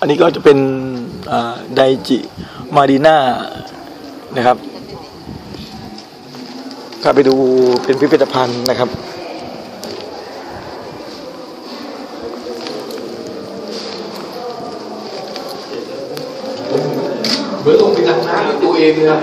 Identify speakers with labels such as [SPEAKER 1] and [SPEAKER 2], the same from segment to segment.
[SPEAKER 1] อันนี้ก็จะเป็นไดจิมารีน่านะครับก็ไปดูเป็นพิพิธภัณฑ์นะครับ
[SPEAKER 2] เหมือนลงไปดำน้ำด้วยตัวเองเลย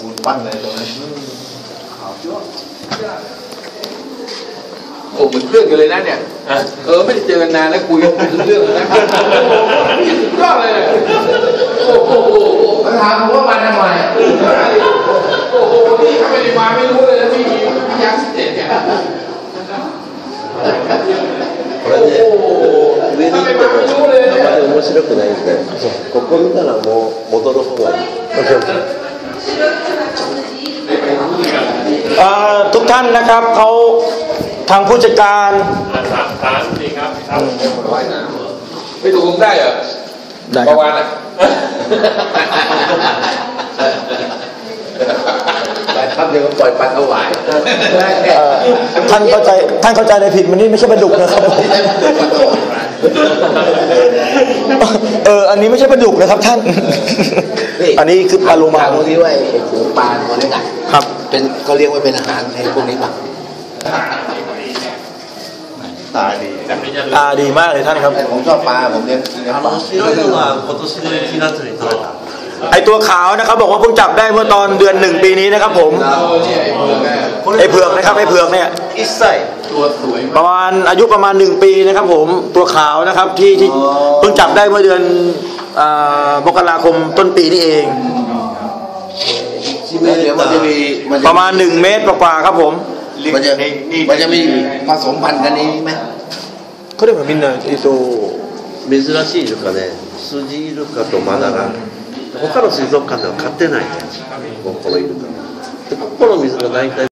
[SPEAKER 3] ปูนปั้นเลยตรงนั้น
[SPEAKER 2] โอ้เหมือนเพื่อนกันเลยนะเนี่ย เออไม่ได้เจอกันนานแล้วคุยกันไม่รู้เรื่องเลยนะสุดยอดเลยเนี่ยโอ้โห
[SPEAKER 3] มาถามผมว่ามาทำไม
[SPEAKER 2] โอ้โหนี่ถ้าไม่ได้มาไม่รู้เลยนะพี่พี่ยักษ์สิเจ็ดเนี่ย
[SPEAKER 4] 白くないんで、ここ見たらもう戻る方がいい。
[SPEAKER 1] โอเคอ่าทุกท่านนะครับเขาทางผู้จัดการ
[SPEAKER 2] ไม่ตกลงได้เหรอ
[SPEAKER 1] ได้ค
[SPEAKER 2] ป
[SPEAKER 1] รั
[SPEAKER 2] ระ
[SPEAKER 1] บ
[SPEAKER 2] วันอ่ะ
[SPEAKER 3] ครับเดี๋ยวก็ปล่อยปลาถวาย
[SPEAKER 1] เอ่อท่านเข้าใจท่านเข้าใจอะไรผิดมันนี่ไม่ใช่ปลาดุกนะครับเอออันนี้ไม่ใช่ปลาดุกนะครับท่าน อันนี้คือปลาโลมา
[SPEAKER 3] ถามดูที่ว่าไอ้ฝูงปลาตัวนี้น่ะ
[SPEAKER 1] ครับ
[SPEAKER 3] เป็นเขาเรียกว่าเป็นอาหารในพวกนี้ป่ะ
[SPEAKER 4] ตาดี
[SPEAKER 1] ตาดีมากเลยท่านครับ
[SPEAKER 3] แต่ผมชอบปลาผมเลี้ยงเลี้ยง
[SPEAKER 4] あ
[SPEAKER 3] ปลา
[SPEAKER 4] の白いのは今年の1月に取れた
[SPEAKER 1] ไอตัวขาวนะครับ บอกว่าเพิ่งจับได้เมื่อตอนเดือนหนึ่งปีนี้นะครับ ผม
[SPEAKER 2] เราเนี่ยไอ้เพื่อนแม่
[SPEAKER 1] ไอเผือกนะครับไอเผือกเนี่ย
[SPEAKER 4] 1歳
[SPEAKER 2] ตัวสวย
[SPEAKER 1] ประมาณอายุประมาณหนึ่งปีนะครับ ผมตัวขาวนะครับที่ที่เพิ่งจับได้เมื่อเดือนอ่ามกราคมต้นปีนี้เอง
[SPEAKER 3] เดี๋ยวมันจะมีมัน
[SPEAKER 1] ป
[SPEAKER 3] จะ
[SPEAKER 1] ระมาณหนึ่งเมตรกว่าๆครับผม
[SPEAKER 3] มันจะมันจะมีผสมพันธุ์กันนี้ไหม
[SPEAKER 1] เขาเรียกว่ามินเนอร์อีโต
[SPEAKER 4] 珍しいイルカねスジイルカとマダラ 他の水族館では飼ってないね。ここのイルカでここの水が大体